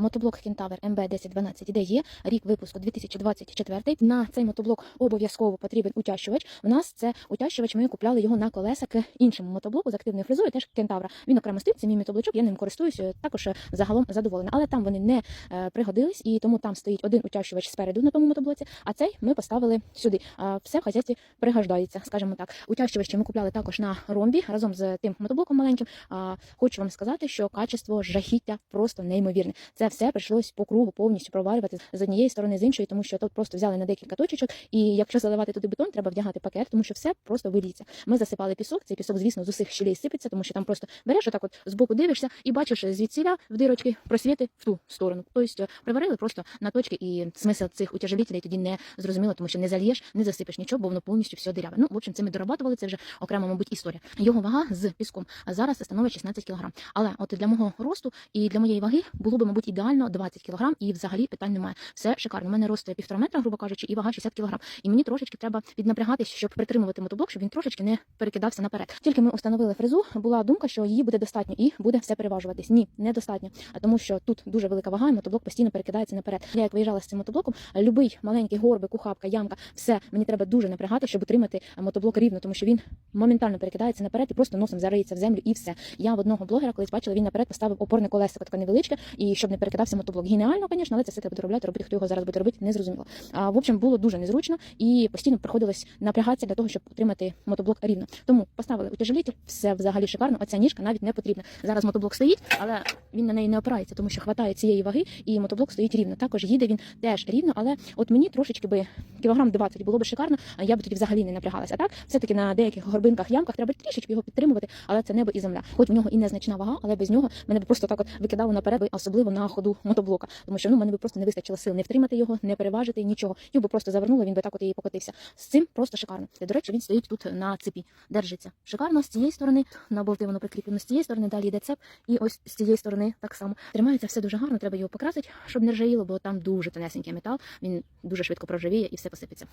Мотоблок Кентавр МБ 1012 де є рік випуску 2024. На цей мотоблок обов'язково потрібен утящувач. У нас це утящувач. Ми купляли його на колеса к іншому мотоблоку з активною фрезою, теж Кентавра. Він окремо стоїть, це мій мотоблочок, я ним користуюся. Також е, загалом задоволена. Але там вони не е, пригодились, і тому там стоїть один утящувач спереду на тому мотоблоці, а цей ми поставили сюди. Все в хазяйстві пригождається, скажімо так. Утящувачі ми купляли також на ромбі разом з тим мотоблоком маленьким. Хочу вам сказати, що качество жахіття просто неймовірне. Це все прийшлось по кругу повністю проварювати з однієї сторони, з іншої, тому що тут просто взяли на декілька точечок, і якщо заливати туди бетон, треба вдягати пакет, тому що все просто виліться. Ми засипали пісок. Цей пісок, звісно, з усіх щілей сипеться, тому що там просто береш отак, от збоку дивишся і бачиш звідсіля в дирочки просвіти в ту сторону. Тобто приварили просто на точки, і смисл цих утяжелітелей тоді не зрозуміло, тому що не зальєш, не засипеш нічого, бо воно повністю все диряве. Ну, в общем, це ми дорабатували, це вже окрема, мабуть, історія. Його вага з піском зараз становить 16 кг. Але от для мого росту і для моєї ваги було би, мабуть, ідеально 20 кг, і взагалі питань немає. Все шикарно. У мене рост півтора метра, грубо кажучи, і вага 60 кг. І мені трошечки треба піднапрягатись, щоб притримувати мотоблок, щоб він трошечки не перекидався наперед. Тільки ми установили фрезу, була думка, що її буде достатньо і буде все переважуватись. Ні, недостатньо. А тому, що тут дуже велика вага, і мотоблок постійно перекидається наперед. Я як виїжджала з цим мотоблоком, любий маленький горбик, ухапка, ямка, все мені треба дуже напрягати, щоб утримати мотоблок рівно, тому що він моментально перекидається наперед і просто носом зариється в землю, і все. Я в одного блогера колись бачила, він наперед поставив опорне колесико таке невеличке, і щоб не перекидався мотоблок. Геніально, звісно, але це все треба доробляти, робити, хто його зараз буде робити, не зрозуміло. А в общем, було дуже незручно і постійно приходилось напрягатися для того, щоб утримати мотоблок рівно. Тому поставили утяжелітель, все взагалі шикарно. Оця ніжка навіть не потрібна. Зараз мотоблок стоїть, але він на неї не опирається, тому що хватає цієї ваги, і мотоблок стоїть рівно. Також їде він теж рівно, але от мені трошечки би кілограм 20 було б шикарно, а я б тоді взагалі не напрягалася. А так, все-таки на деяких горбинках, ямках треба трішечки його підтримувати, але це небо і земля. Хоч в нього і незначна вага, але без нього мене б просто так от викидало наперед, особливо на ходу мотоблока. Тому що ну мене би просто не вистачило сил не втримати його, не переважити нічого. Його би просто завернуло, він би так от і покотився. З цим просто шикарно. І, до речі, він стоїть тут на цепі, держиться. Шикарно з цієї сторони на болти воно прикріплено, з цієї сторони далі йде цеп, і ось з цієї сторони так само. Тримається все дуже гарно, треба його покрасити, щоб не ржаїло, бо там дуже тонесенький метал. Він дуже швидко проржавіє і все посипеться.